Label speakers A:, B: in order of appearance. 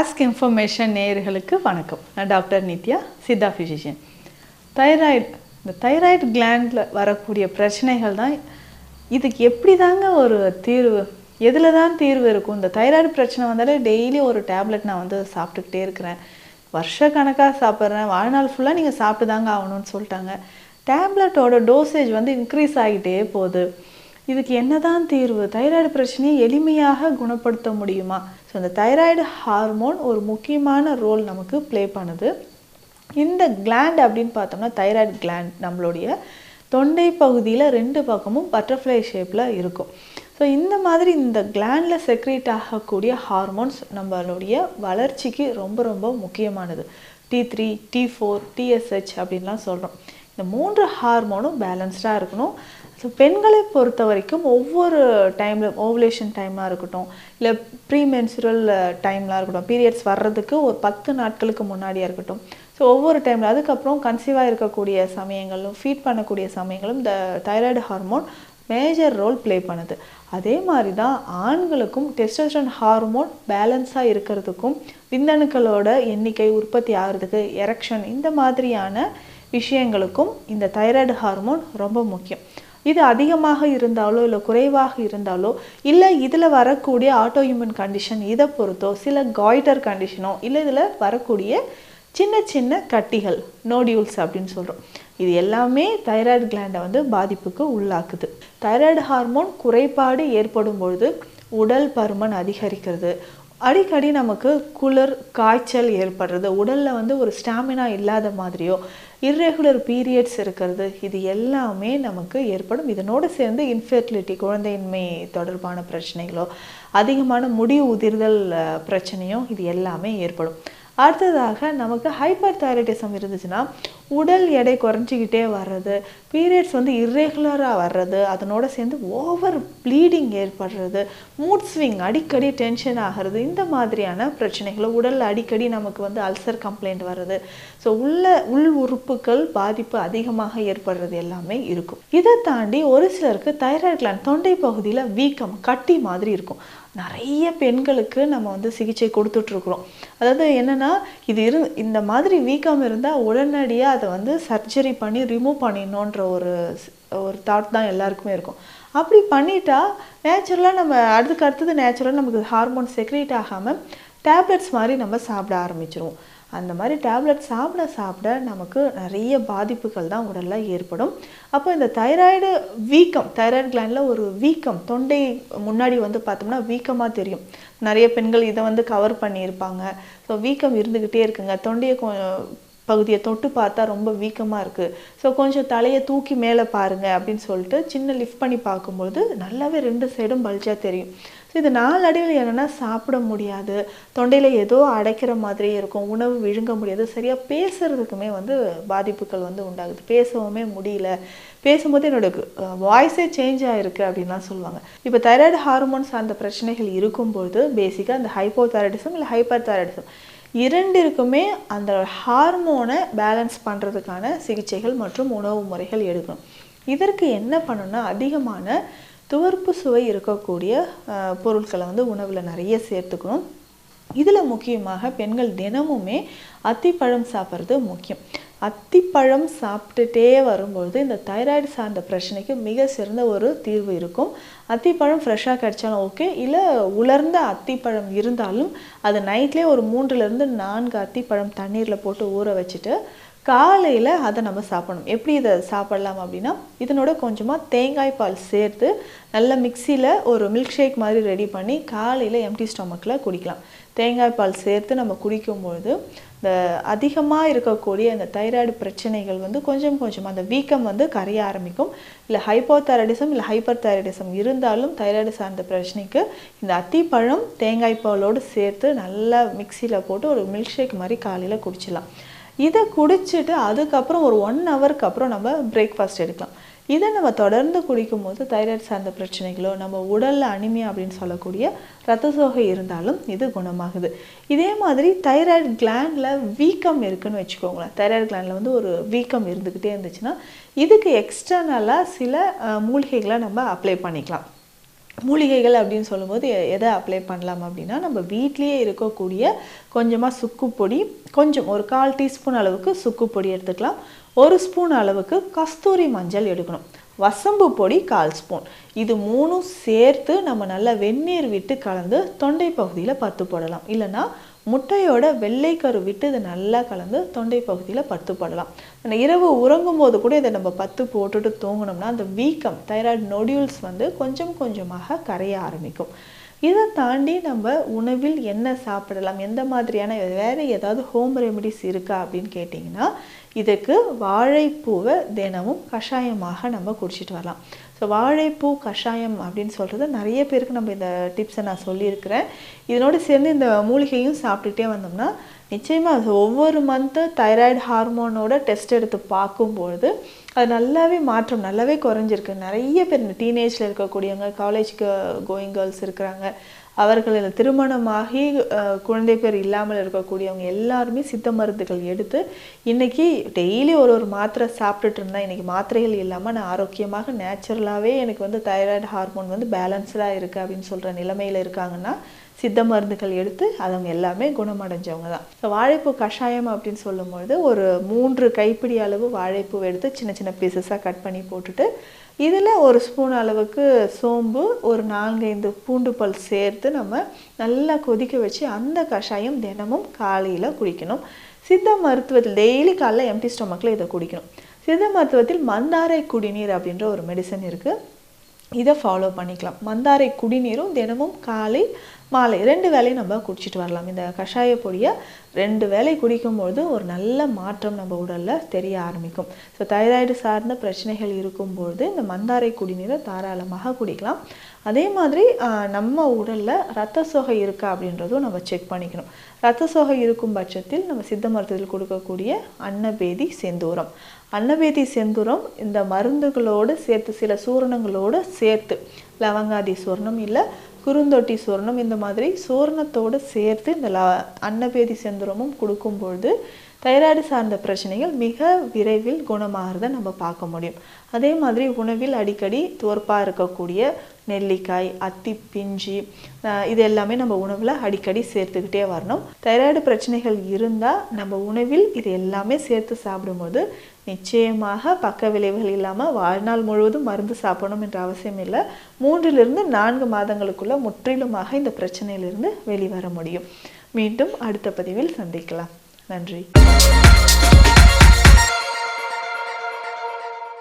A: Ask information நேயர்களுக்கு வணக்கம். நான் doctor Nithya Siddha physician thyroid இந்த தைராய்டு கிளாண்டில் வரக்கூடிய பிரச்சனைகள் தான் இதுக்கு எப்படி தாங்க ஒரு தீர்வு? எதில் தான் தீர்வு இருக்கும்? இந்த தைராய்டு பிரச்சனை வந்தாலே டெய்லி ஒரு டேப்லெட் நான் வந்து சாப்பிட்டுக்கிட்டே இருக்கிறேன். வருஷ கணக்காக சாப்பிட்றேன். வாழ்நாள் ஃபுல்லாக நீங்கள் சாப்பிட்டு தாங்க ஆகணும்னு சொல்லிட்டாங்க. டேப்லெட்டோட டோசேஜ் வந்து இன்க்ரீஸ் ஆகிட்டே போகுது. இதுக்கு என்னதான் தீர்வு? தைராய்டு பிரச்சனையை எளிமையாக குணப்படுத்த முடியுமா? ஸோ இந்த தைராய்டு ஹார்மோன் ஒரு முக்கியமான ரோல் நமக்கு ப்ளே பண்ணுது. இந்த கிளாண்ட் அப்படின்னு பார்த்தோம்னா தைராய்டு கிளாண்ட் நம்மளுடைய தொண்டை பகுதியில் ரெண்டு பக்கமும் பட்டர்ஃப்ளை ஷேப்பில் இருக்கும். ஸோ இந்த மாதிரி இந்த கிளாண்டில் செக்ரேட் ஆகக்கூடிய ஹார்மோன்ஸ் நம்மளுடைய வளர்ச்சிக்கு ரொம்ப ரொம்ப முக்கியமானது. T three T four TSH அப்படின்லாம் சொல்கிறோம் இந்த மூன்று ஹார்மோனும் பேலன்ஸ்டாக இருக்கணும். ஸோ பெண்களை பொறுத்த வரைக்கும் ஒவ்வொரு டைமில் ஓவலேஷன் டைமாக இருக்கட்டும் இல்லை ப்ரீ மென்சுரல் டைம்லாம் இருக்கட்டும் பீரியட்ஸ் வர்றதுக்கு ஒரு பத்து நாட்களுக்கு முன்னாடியாக இருக்கட்டும். ஸோ ஒவ்வொரு டைமில் அதுக்கப்புறம் கன்சீவாக இருக்கக்கூடிய சமயங்களும் ஃபீட் பண்ணக்கூடிய சமயங்களும் இந்த thyroid hormone major role play பண்ணுது. அதே மாதிரி தான் ஆண்களுக்கும் டெஸ்டோஸ்டரோன் ஹார்மோன் பேலன்ஸாக இருக்கிறதுக்கும் விந்தணுக்களோட எண்ணிக்கை உற்பத்தி ஆகிறதுக்கு எரக்ஷன் இந்த மாதிரியான விஷயங்களுக்கும் இந்த தைராய்டு ஹார்மோன் ரொம்ப முக்கியம். இது அதிகமாக இருந்தாலோ இல்லை குறைவாக இருந்தாலோ இல்லை இதில் வரக்கூடிய ஆட்டோ இம்யூன் கண்டிஷன் இதை பொறுத்தோ சில காய்டர் கண்டிஷனோ இல்லை இதில் வரக்கூடிய சின்ன சின்ன கட்டிகள் நோடியூல்ஸ் அப்படின்னு சொல்கிறோம் இது எல்லாமே தைராய்டு கிளாண்டை வந்து பாதிப்புக்கு உள்ளாக்குது. தைராய்டு ஹார்மோன் குறைபாடு ஏற்படும் பொழுது உடல் பருமன் அதிகரிக்கிறது. அடிக்கடி நமக்கு குளிர் காய்ச்சல் ஏற்படுறது உடலில் வந்து ஒரு ஸ்டாமினா இல்லாத மாதிரியோ இர்ரெகுலர் பீரியட்ஸ் இருக்கிறது. இது எல்லாமே நமக்கு ஏற்படும். இதனோடு சேர்ந்து இன்ஃபெர்டிலிட்டி குழந்தையின்மை தொடர்பான பிரச்சனைகளோ அதிகமான முடி உதிர்தல் பிரச்சனையோ இது எல்லாமே ஏற்படும். அடுத்ததாக நமக்கு ஹைப்பர் தைராய்டிசம் இருந்துச்சுன்னா உடல் எடை குறைஞ்சிக்கிட்டே வர்றது பீரியட்ஸ் வந்து இர்ரெகுலராக வர்றது அதனோட சேர்ந்து ஓவர் ப்ளீடிங் ஏற்படுறது மூட் ஸ்விங் அடிக்கடி டென்ஷன் ஆகிறது இந்த மாதிரியான பிரச்சனைகள் உடலில் அடிக்கடி நமக்கு வந்து அல்சர் கம்ப்ளைண்ட் வர்றது. ஸோ உள்ள உள் உறுப்புகள் பாதிப்பு அதிகமாக ஏற்படுறது எல்லாமே இருக்கும். இதை தாண்டி ஒரு சிலருக்கு தைராய்டு கிளாண்ட் தொண்டை பகுதியில் வீக்கம் கட்டி மாதிரி இருக்கும். நிறைய பெண்களுக்கு நம்ம வந்து சிகிச்சை கொடுத்துட்ருக்குறோம் அதாவது என்னென்னா இது இரு இந்த மாதிரி வீக்கம் இருந்தால் உடனடியாக அதை வந்து சர்ஜரி பண்ணி ரிமூவ் பண்ணிடணுன்ற ஒரு ஒரு தாட் தான் எல்லாருக்குமே இருக்கும். அப்படி பண்ணிட்டா நேச்சுரலாக நம்ம அடுத்துக்கு அடுத்தது நேச்சுரலாக நமக்கு ஹார்மோன் செக்ரேட் ஆகாமல் டேப்லெட்ஸ் மாதிரி நம்ம சாப்பிட ஆரம்பிச்சிருவோம். அந்த மாதிரி டேப்லெட் சாப்பிட சாப்பிட நமக்கு நிறைய பாதிப்புகள் தான் உடலில் ஏற்படும். அப்போ இந்த தைராய்டு வீக்கம் தைராய்டு கிளாண்டில் ஒரு வீக்கம் தொண்டை முன்னாடி வந்து பார்த்தோம்னா வீக்கமாக தெரியும். நிறைய பெண்கள் இதை வந்து கவர் பண்ணியிருப்பாங்க. ஸோ வீக்கம் இருந்துக்கிட்டே இருக்குங்க. தொண்டையை பகுதியை தொட்டு பார்த்தா ரொம்ப வீக்கமாக இருக்குது ஸோ கொஞ்சம் தலையை தூக்கி மேலே பாருங்கள் அப்படின்னு சொல்லிட்டு சின்ன லிஃப்ட் பண்ணி பார்க்கும்போது நல்லாவே ரெண்டு சைடும் பல்ஜாக தெரியும். ஸோ இது நாளடைவில் என்னென்னா சாப்பிட முடியாது. தொண்டையில் ஏதோ அடைக்கிற மாதிரியே இருக்கும். உணவு விழுங்க முடியாது. சரியாக பேசுகிறதுக்குமே வந்து பாதிப்புகள் வந்து உண்டாகுது. பேசவுமே முடியல. பேசும்போது என்னோட வாய்ஸே சேஞ்ச் ஆகிருக்கு அப்படின்லாம் சொல்லுவாங்க. இப்போ தைராய்டு ஹார்மோன்ஸ் அந்த பிரச்சனைகள் இருக்கும்போது பேசிக்காக அந்த ஹைப்போ தைராய்டிசம் இல்லை ஹைப்பர் தைராய்டிசம் இரண்டிற்குமே அந்த ஹார்மோனை பேலன்ஸ் பண்ணுறதுக்கான சிகிச்சைகள் மற்றும் உணவு முறைகள் எடுக்கணும். இதற்கு என்ன பண்ணணும்னா அதிகமான துவர்ப்பு சுவை இருக்கக்கூடிய பொருட்களை வந்து உணவில் நிறைய சேர்த்துக்கணும். இதில் முக்கியமாக பெண்கள் தினமுமே அத்திப்பழம் சாப்பிட்றது முக்கியம். அத்திப்பழம் சாப்பிட்டுட்டே வரும்பொழுது இந்த தைராய்டு சார்ந்த பிரச்சனைக்கு மிக சிறந்த ஒரு தீர்வு இருக்கும். அத்திப்பழம் ஃப்ரெஷ்ஷாக கிடைச்சாலும் ஓகே இல்லை உலர்ந்த அத்திப்பழம் இருந்தாலும் அது நைட்லேயே ஒரு மூன்றுலேருந்து நான்கு அத்திப்பழம் தண்ணீரில் போட்டு ஊற வச்சுட்டு காலையில் அதை நம்ம சாப்பிடணும். எப்படி இதை சாப்பிடலாம் அப்படின்னா இதனோட கொஞ்சமாக தேங்காய் பால் சேர்த்து நல்ல மிக்சியில் ஒரு மில்க் ஷேக் மாதிரி ரெடி பண்ணி காலையில் எம்டி ஸ்டொமக்கில் குடிக்கலாம். தேங்காய் பால் சேர்த்து நம்ம குடிக்கும்பொழுது இந்த அதிகமாக இருக்கக்கூடிய அந்த தைராய்டு பிரச்சனைகள் வந்து கொஞ்சம் கொஞ்சம் அந்த வீக்கம் வந்து கரைய ஆரம்பிக்கும். இல்லை ஹைப்போ தைராய்டிசம் இல்லை ஹைப்பர் தைராய்டிசம் இருந்தாலும் தைராய்டு சார்ந்த பிரச்சனைக்கு இந்த அத்திப்பழம் தேங்காய் பாலோடு சேர்த்து நல்லா மிக்சியில் போட்டு ஒரு மில்க் ஷேக் மாதிரி காலையில் குடிச்சிடலாம். இதை குடிச்சிட்டு அதுக்கப்புறம் ஒரு ஒன் ஹவருக்கு அப்புறம் நம்ம பிரேக்ஃபாஸ்ட் எடுக்கலாம். இதை நம்ம தொடர்ந்து குடிக்கும் போது தைராய்டு சார்ந்த பிரச்சனைகளோ நம்ம உடலில் அனிமியா அப்படின்னு சொல்லக்கூடிய ரத்த சோகை இருந்தாலும் இது குணமாகுது. இதே மாதிரி தைராய்டு கிளாண்டில் வீக்கம் இருக்குன்னு வச்சுக்கோங்களேன். தைராய்டு கிளாண்டில் வந்து ஒரு வீக்கம் இருந்துக்கிட்டே இருந்துச்சுன்னா இதுக்கு எக்ஸ்டர்னலாக சில மூலிகைகளை நம்ம அப்ளை பண்ணிக்கலாம். மூலிகைகள் அப்படின்னு சொல்லும்போது எதை அப்ளை பண்ணலாம் அப்படின்னா நம்ம வீட்லேயே இருக்கக்கூடிய கொஞ்சமாக சுக்கு பொடி கொஞ்சம் ஒரு கால் டீஸ்பூன் அளவுக்கு சுக்கு பொடி எடுத்துக்கலாம். ஒரு ஸ்பூன் அளவுக்கு கஸ்தூரி மஞ்சள் எடுக்கணும். வசம்பு பொடி கால் ஸ்பூன். இது மூணும் சேர்த்து நம்ம நல்லா வெந்நீர் விட்டு கலந்து தொண்டை பகுதியில் பத்து போடலாம். இல்லைன்னா முட்டையோட வெள்ளைக்கரு விட்டு இதை நல்லா கலந்து தொண்டை பகுதியில் பத்து போடலாம். அந்த இரவு உறங்கும் போது கூட இதை நம்ம பத்து போட்டுட்டு தூங்கினோம்னா அந்த வீக்கம் தைராய்டு நொடியூல்ஸ் வந்து கொஞ்சம் கொஞ்சமாக கரைய ஆரம்பிக்கும். இதை தாண்டி நம்ம உணவில் என்ன சாப்பிடலாம் எந்த மாதிரியான வேறு ஏதாவது ஹோம் ரெமெடிஸ் இருக்கா அப்படின்னு கேட்டிங்கன்னா இதுக்கு வாழைப்பூவை தினமும் கஷாயமாக நம்ம குடிச்சிட்டு வரலாம். ஸோ வாழைப்பூ கஷாயம் அப்படின்னு சொல்கிறது நிறைய பேருக்கு நம்ம இந்த டிப்ஸை நான் சொல்லியிருக்கிறேன். இதனோடு சேர்ந்து இந்த மூலிகையும் சாப்பிட்டுட்டே வந்தோம்னா நிச்சயமாக அது ஒவ்வொரு மந்த்து தைராய்டு ஹார்மோனோட டெஸ்ட் எடுத்து பார்க்கும்பொழுது அது நல்லாவே மாற்றம் நல்லாவே குறைஞ்சிருக்கு. நிறைய பேர் இந்த டீனேஜில் இருக்கக்கூடியவங்க காலேஜ்க்கு கோயிங் கேர்ள்ஸ் இருக்கிறாங்க. அவர்களில் திருமணமாகி குழந்தை பேர் இல்லாமல் இருக்கக்கூடியவங்க எல்லாருமே சித்த மருந்துகள் எடுத்து இன்றைக்கி டெய்லி ஒரு ஒரு மாத்திரை சாப்பிட்டுட்டு இருந்தேன் இன்றைக்கி மாத்திரைகள் இல்லாமல் நான் ஆரோக்கியமாக நேச்சுரலாகவே எனக்கு வந்து தைராய்டு ஹார்மோன் வந்து பேலன்ஸ்டாக இருக்குது அப்படின்னு சொல்கிற நிலைமையில் இருக்காங்கன்னா சித்த மருந்துகள் எடுத்து அவங்க எல்லாமே குணமடைஞ்சவங்க தான் ஸோ வாழைப்பூ கஷாயம் அப்படின்னு சொல்லும்பொழுது ஒரு மூன்று கைப்பிடி அளவு வாழைப்பூ எடுத்து சின்ன சின்ன பீசஸாக கட் பண்ணி போட்டுட்டு இதில் ஒரு ஸ்பூன் அளவுக்கு சோம்பு ஒரு நான்கைந்து பூண்டு பல் சேர்த்து நம்ம நல்லா கொதிக்க வச்சு அந்த கஷாயம் தினமும் காலையில் குடிக்கணும். சித்த மருத்துவத்தில் டெய்லி காலைல எம்டி ஸ்டொமக்கில் இதை குடிக்கணும். சித்த மருத்துவத்தில் மந்தாரை குடிநீர் அப்படின்ற ஒரு மெடிசன் இருக்குது இதை ஃபாலோ பண்ணிக்கலாம். மந்தாரை குடிநீரும் தினமும் காலை மாலை ரெண்டு வேலையும் நம்ம குடிச்சிட்டு வரலாம். இந்த கஷாய பொடியை ரெண்டு வேலை குடிக்கும்பொழுது ஒரு நல்ல மாற்றம் நம்ம உடலில் தெரிய ஆரம்பிக்கும். ஸோ தைராய்டு சார்ந்த பிரச்சனைகள் இருக்கும்பொழுது இந்த மந்தாரை குடிநீரை தாராளமாக குடிக்கலாம். அதே மாதிரி நம்ம உடலில் ரத்த சோகை இருக்கா அப்படின்றதும் நம்ம செக் பண்ணிக்கணும். ரத்த சோகை இருக்கும் பட்சத்தில் நம்ம சித்த மருத்துவத்தில் கொடுக்கக்கூடிய அன்னபேதி செந்தூரம். அன்னவேதி செந்துரம் இந்த மருந்துகளோடு சேர்த்து சில சூரணங்களோடு சேர்த்து லவங்காதி சூர்ணம் இல்லை குறுந்தொட்டி சூர்ணம் இந்த மாதிரி சூர்ணத்தோடு சேர்த்து இந்த ல அன்னவேதி செந்துரமும் கொடுக்கும்பொழுது தைராய்டு சார்ந்த பிரச்சனைகள் மிக விரைவில் குணமாகிறத நம்ம பார்க்க முடியும். அதே மாதிரி உணவில் அடிக்கடி தோற்பாக இருக்கக்கூடிய நெல்லிக்காய் அத்தி பிஞ்சி இது எல்லாமே நம்ம உணவில் அடிக்கடி சேர்த்துக்கிட்டே வரணும். தைராய்டு பிரச்சனைகள் இருந்தால் நம்ம உணவில் இது எல்லாமே சேர்த்து சாப்பிடும்போது நிச்சயமாக பக்க விளைவுகள் இல்லாமல் வாழ்நாள் முழுவதும் மருந்து சாப்பிடணும் என்ற அவசியம் இல்லை. மூன்றிலிருந்து நான்கு மாதங்களுக்குள்ள முற்றிலுமாக இந்த பிரச்சனையிலிருந்து வெளிவர முடியும். மீண்டும் அடுத்த பதிவில் சந்திக்கலாம். நன்றி.